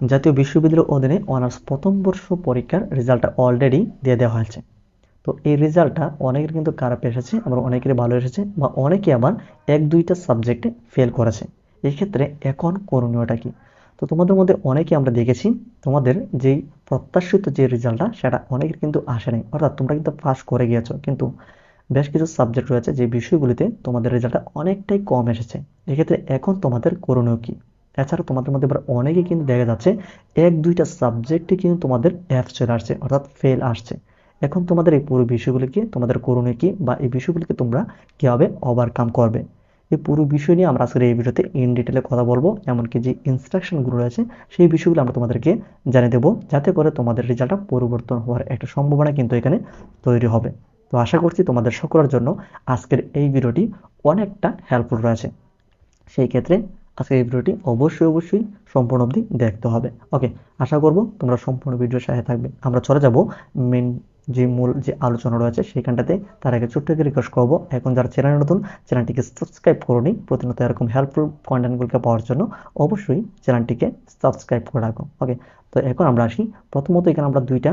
জাতীয় বিশ্ববিদ্যালয়ের অধীনে অনার্স প্রথম বর্ষ পরীক্ষার রেজাল্টটা অলরেডি দিয়ে দেওয়া হয়েছে। তো এই রেজাল্টটা অনেকের কিন্তু খারাপ এসেছে, আবার অনেকেরই ভালো এসেছে, বা অনেকে আবার এক দুইটা সাবজেক্টে ফেল করেছে। এই ক্ষেত্রে এখন করণীয়টা কি? তো তোমাদের মধ্যে অনেকে আমরা দেখেছি, তোমাদের যেই প্রত্যাশিত যে রেজাল্টটা সেটা অনেকের কিন্তু আসে নাই অর্থাৎ তোমরা কিন্তু পাস করে গিয়েছো, কিন্তু বেশ কিছু সাবজেক্ট রয়েছে যে বিষয়গুলিতে তোমাদের রেজাল্টটা অনেকটাই কম এসেছে। এক্ষেত্রে এখন তোমাদের করণীয় কি? এছাড়া তোমাদের মধ্যে এবার অনেকেই কিন্তু দেখা যাচ্ছে এক, দুইটা সাবজেক্টে কিন্তু তোমাদের অ্যাপ চলে আসছে, অর্থাৎ ফেল আসছে। এখন তোমাদের এই পুরো বিষয়গুলিকে, তোমাদের করণীয় কি বা এই বিষয়গুলিকে তোমরা কীভাবে ওভারকাম করবে? এই পুরো বিষয় নিয়ে আমরা আজকের এই ভিডিওতে ইন ডিটেলে কথা বলব, এমনকি যে ইনস্ট্রাকশনগুলো রয়েছে, সেই বিষয়গুলো আমরা তোমাদেরকে জানিয়ে দেবো, যাতে করে তোমাদের রেজাল্টটা পরিবর্তন হওয়ার একটা সম্ভাবনা কিন্তু এখানে তৈরি হবে। তো আশা করছি তোমাদের সকলের জন্য আজকের এই ভিডিওটি অনেকটা হেল্পফুল রয়েছে। সেই ক্ষেত্রে আজকের এই ভিডিওটি অবশ্যই অবশ্যই সম্পূর্ণ অবধি দেখতে হবে। ওকে, আশা করব তোমরা সম্পূর্ণ ভিডিওর সাথে থাকবে। আমরা চলে যাব মেন যে মূল যে আলোচনা রয়েছে সেইখানটাতে তার আগে ছোট্ট একটি রিকোয়েস্ট করব। এখন যারা চ্যানেল নতুন, চ্যানেলটিকে সাবস্ক্রাইব করুনি প্রতিনিয়ত এরকম হেল্পফুল কন্টেন্টগুলোকে পাওয়ার জন্য অবশ্যই চ্যানেলটিকে সাবস্ক্রাইব করে রাখো। ওকে, তো এখন আমরা আসি। প্রথমত এখানে আমরা দুইটা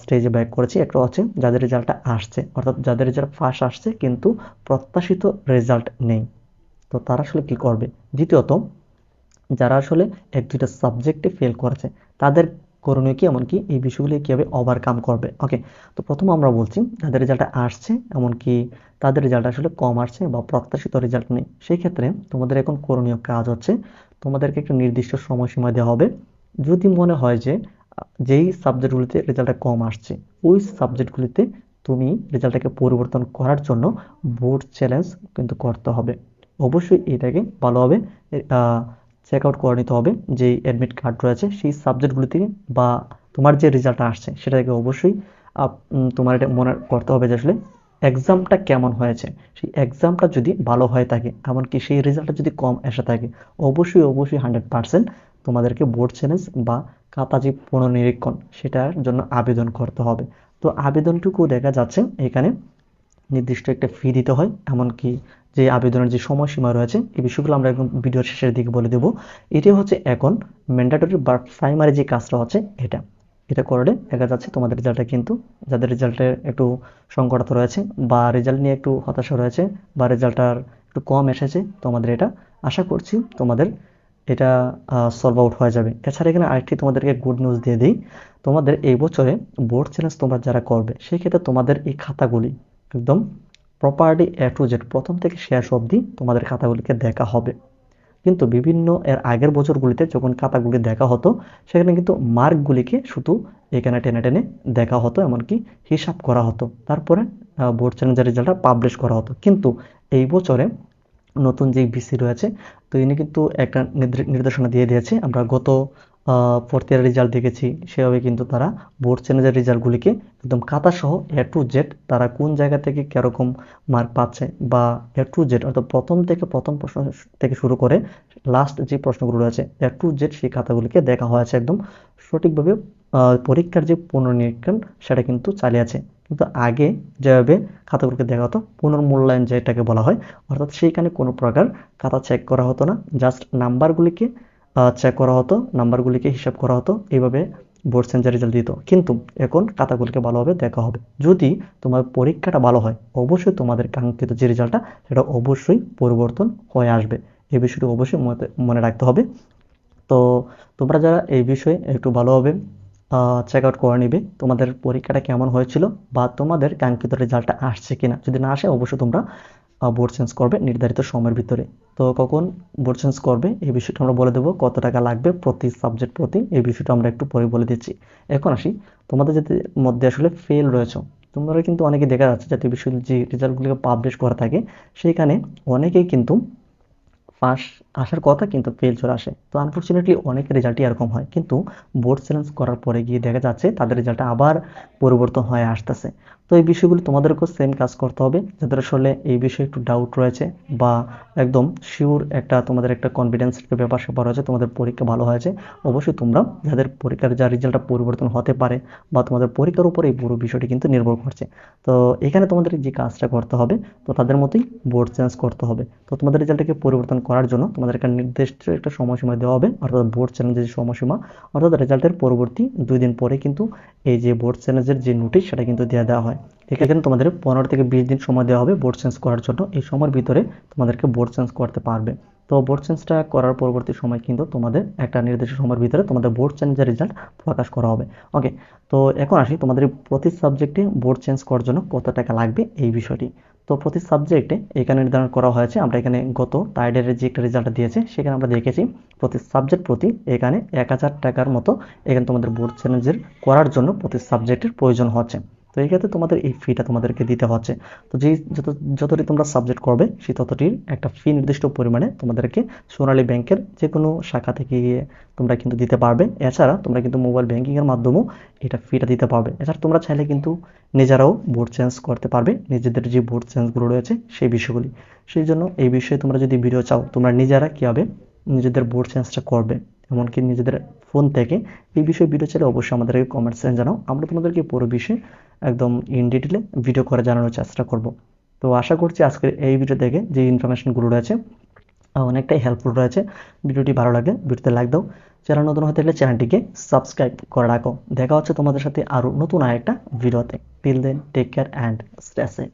স্টেজে ব্যাক করেছি। একটা হচ্ছে যাদের রেজাল্টটা আসছে, অর্থাৎ যাদের রেজাল্ট ফার্স্ট আসছে, কিন্তু প্রত্যাশিত রেজাল্ট নেই। তো তারা আসলে কি করবে? দ্বিতীয়ত, যারা আসলে এক দুইটা সাবজেক্টে ফেল করেছে, তাদের করণীয় কি? এমনকি এই বিষয়গুলি কীভাবে ওভারকাম করবে? ওকে তো প্রথম আমরা বলছি যাদের রেজাল্টটা আসছে, এমনকি তাদের রেজাল্ট আসলে কম আসছে বা প্রত্যাশিত রেজাল্ট নেই। সেই ক্ষেত্রে তোমাদের এখন করণীয় কাজ হচ্ছে, তোমাদেরকে একটা নির্দিষ্ট সময়সীমা দেওয়া হবে। যদি মনে হয় যে, যেই সাবজেক্টগুলিতে রেজাল্টটা কম আসছে, ওই সাবজেক্টগুলিতে তুমি রেজাল্টটাকে পরিবর্তন করার জন্য বোর্ড চ্যালেঞ্জ কিন্তু করতে হবে। অবশ্যই এটাকে ভালোভাবে চেক আউট করে নিতে হবে। যে অ্যাডমিট কার্ড রয়েছে, সেই সাবজেক্টগুলি থেকে বা তোমার যে রেজাল্টটা আসছে, সেটাকে অবশ্যই তোমার এটা মনে করতে হবে যে আসলে এক্সামটা কেমন হয়েছে। সেই এক্সামটা যদি ভালো হয়ে থাকে, এমনকি সেই রেজাল্টটা যদি কম এসে থাকে, অবশ্যই অবশ্যই হান্ড্রেড পার্সেন্ট তোমাদেরকে বোর্ড চ্যালেঞ্জ বা যে পুনর্নিরীক্ষণ, সেটার জন্য আবেদন করতে হবে। তো আবেদনটুকু দেখা যাচ্ছে এখানে নির্দিষ্ট একটা ফি দিতে হয়, এমনকি যে আবেদনের যে সময়সীমা রয়েছে, এই বিষয়গুলো আমরা একদম ভিডিওর শেষের দিকে বলে দেবো। এটি হচ্ছে এখন ম্যান্ডেটরি বা প্রাইমারি যে কাজটা হচ্ছে এটা। এটা করলে দেখা যাচ্ছে তোমাদের রেজাল্টটা কিন্তু, যাদের রেজাল্টের একটু সংকটতা রয়েছে বা রেজাল্ট নিয়ে একটু হতাশা রয়েছে বা রেজাল্টটার একটু কম এসেছে, তোমাদের এটা আশা করছি তোমাদের এটা সলভ আউট হয়ে যাবে। এছাড়া এখানে আরেকটি তোমাদেরকে গুড নিউজ দিয়ে দিই। তোমাদের এই বছরে বোর্ড চ্যালেঞ্জ তোমরা যারা করবে, সেক্ষেত্রে তোমাদের এই খাতাগুলি একদম প্রপার্টি এ টু জেড প্রথম থেকে শেষ অবধি তোমাদের খাতাগুলিকে দেখা হবে। কিন্তু বিভিন্ন এর আগের বছরগুলিতে যখন খাতাগুলি দেখা হতো, সেখানে কিন্তু মার্কগুলিকে শুধু এখানে টেনে টেনে দেখা হতো, এমনকি হিসাব করা হতো। তারপরে বোর্ড চ্যালেঞ্জের রেজাল্টটা পাবলিশ করা হতো। কিন্তু এই বছরে নতুন যে বিসি রয়েছে, তো ইনি কিন্তু একটা নির্দেশনা দিয়ে দিয়েছে। আমরা গত ফোর্থ ইয়ার রেজাল্ট দেখেছি। সেভাবে কিন্তু তারা বোর্ড চ্যালেঞ্জের রেজাল্টগুলিকে একদম সহ এ টু জেড তারা কোন জায়গা থেকে কীরকম মার্ক পাচ্ছে বা এ টু জেড অর্থাৎ প্রথম থেকে প্রথম প্রশ্ন থেকে শুরু করে লাস্ট যে প্রশ্নগুলো রয়েছে এ টু জেড সেই খাতাগুলিকে দেখা হয়েছে একদম সঠিকভাবে পরীক্ষার যে পুনর্নিরীক্ষণ সেটা কিন্তু চালিয়েছে কিন্তু আগে যেভাবে খাতাগুলোকে দেখা হতো, পুনর্মূল্যায়ন যেটাকে বলা হয়, অর্থাৎ সেইখানে কোনো প্রকার খাতা চেক করা হতো না। জাস্ট নাম্বারগুলিকে চেক করা হতো নাম্বারগুলিকে হিসাব করা হতো, এইভাবে বোর্ড সেন্সার রেজাল্ট দিত। কিন্তু এখন খাতাগুলিকে ভালোভাবে দেখা হবে। যদি তোমার পরীক্ষাটা ভালো হয়, অবশ্যই তোমাদের কাঙ্ক্ষিত যে রেজাল্টটা সেটা অবশ্যই পরিবর্তন হয়ে আসবে। এই বিষয়টি অবশ্যই মনে রাখতে হবে। তো তোমরা যারা এই বিষয়ে একটু ভালোভাবে চেক আউট করে নিবে, তোমাদের পরীক্ষাটা কেমন হয়েছিল বা তোমাদের কাঙ্ক্ষিত রেজাল্টটা আসছে কিনা। যদি না আসে, অবশ্যই তোমরা বোর্ড চেঞ্জ করবে নির্ধারিত সময়ের ভিতরে। তো কখন বোর্ড চেঞ্জ করবে এই বিষয়টা আমরা বলে দেবো, কত টাকা লাগবে প্রতি সাবজেক্ট প্রতি এই বিষয়টা আমরা একটু পরে বলে দিচ্ছি। এখন আসি, তোমাদের যাতে মধ্যে আসলে ফেল রয়েছে, তোমরা কিন্তু অনেকে দেখা যাচ্ছে জাতীয় বিশ্ববিদ্যালয় যে রেজাল্টগুলিকে পাবলিশ করা থাকে, সেইখানে অনেকেই কিন্তু পাস আসার কথা কিন্তু ফেল চলে আসে। তো আনফর্চুনেটলি অনেকের রেজাল্টই এরকম হয়। কিন্তু বোর্ড চ্যালেঞ্জ করার পরে গিয়ে দেখা যাচ্ছে তাদের রেজাল্টটা আবার পরিবর্তন হয়ে আসতেছে। তো এই বিষয়গুলি তোমাদেরকেও সেম কাজ করতে হবে। যাদের আসলে এই বিষয়ে একটু ডাউট রয়েছে বা একদম শিওর একটা তোমাদের একটা কনফিডেন্স ব্যাপার স্যাপার রয়েছে, তোমাদের পরীক্ষা ভালো হয়েছে, অবশ্যই তোমরা যাদের পরীক্ষার যা রেজাল্টটা পরিবর্তন হতে পারে বা তোমাদের পরীক্ষার উপর এই পুরো বিষয়টি কিন্তু নির্ভর করছে। তো এখানে তোমাদের যে কাজটা করতে হবে, তো তাদের মতোই বোর্ড চেঞ্জ করতে হবে। তো তোমাদের রেজাল্টটাকে পরিবর্তন করার জন্য তোমাদের একটা নির্দিষ্ট একটা সময়সীমা দেওয়া হবে, অর্থাৎ বোর্ড চ্যালেঞ্জের যে সময়সীমা, অর্থাৎ রেজাল্টের পরবর্তী দুই দিন পরে কিন্তু এই যে বোর্ড চ্যালেঞ্জের যে নোটিশ সেটা কিন্তু দেওয়া দেওয়া হয়। এখানে তোমাদের পনেরো থেকে বিশ দিন সময় দেওয়া হবে বোর্ড চেঞ্জ করার জন্য, এই সময়ের ভিতরে তোমাদেরকে বোর্ড চেঞ্জ করতে পারবে। তো বোর্ড চেঞ্জটা করার পরবর্তী সময় কিন্তু তোমাদের একটা নির্দিষ্ট সময়ের ভিতরে তোমাদের বোর্ড চেঞ্জের রেজাল্ট প্রকাশ করা হবে। ওকে তো এখন আসি তোমাদের প্রতি সাবজেক্টে বোর্ড চেঞ্জ করার জন্য কত টাকা লাগবে এই বিষয়টি। তো প্রতি সাবজেক্টে এখানে নির্ধারণ করা হয়েছে, আমরা এখানে গত টাইডের যে একটা রেজাল্ট দিয়েছে, সেখানে আমরা দেখেছি প্রতি সাবজেক্ট প্রতি এখানে এক হাজার টাকার মতো এখানে তোমাদের বোর্ড চ্যালেঞ্জের করার জন্য প্রতি সাবজেক্টের প্রয়োজন হচ্ছে। তো এই ক্ষেত্রে তোমাদের এই ফিটা তোমাদেরকে দিতে হচ্ছে। তো যেই যত, যতটি তোমরা সাবজেক্ট করবে, সেই ততটির একটা ফি নির্দিষ্ট পরিমাণে তোমাদেরকে সোনালী ব্যাংকের যে কোনো শাখা থেকে গিয়ে তোমরা কিন্তু দিতে পারবে। এছাড়া তোমরা কিন্তু মোবাইল ব্যাংকিংয়ের মাধ্যমেও এটা ফিটা দিতে পারবে। এছাড়া তোমরা চাইলে কিন্তু নিজেরাও বোর্ড চেঞ্জ করতে পারবে। নিজেদের যে বোর্ড চেঞ্জগুলো রয়েছে, সেই বিষয়গুলি। সেই জন্য এই বিষয়ে তোমরা যদি ভিডিও চাও, তোমরা নিজেরা কীভাবে নিজেদের বোর্ড চেঞ্জটা করবে? এমনকি নিজেদের ফোন থেকে এই বিষয়ে ভিডিও চাইলে অবশ্যই আমাদেরকে কমেন্ট কমেন্টস জানাও। আমরা তোমাদেরকে পুরো বিষয়ে একদম ইন ডিটেলে ভিডিও করে জানানোর চেষ্টা করব। তো আশা করছি আজকের এই ভিডিও থেকে যে ইনফরমেশনগুলো রয়েছে অনেকটাই হেল্পফুল রয়েছে। ভিডিওটি ভালো লাগলে ভিডিওতে লাইক দাও। চ্যানেল নতুন হতে গেলে চ্যানেলটিকে সাবস্ক্রাইব করে রাখো। দেখা হচ্ছে তোমাদের সাথে আরও নতুন আরেকটা ভিডিওতে till then take care and stay safe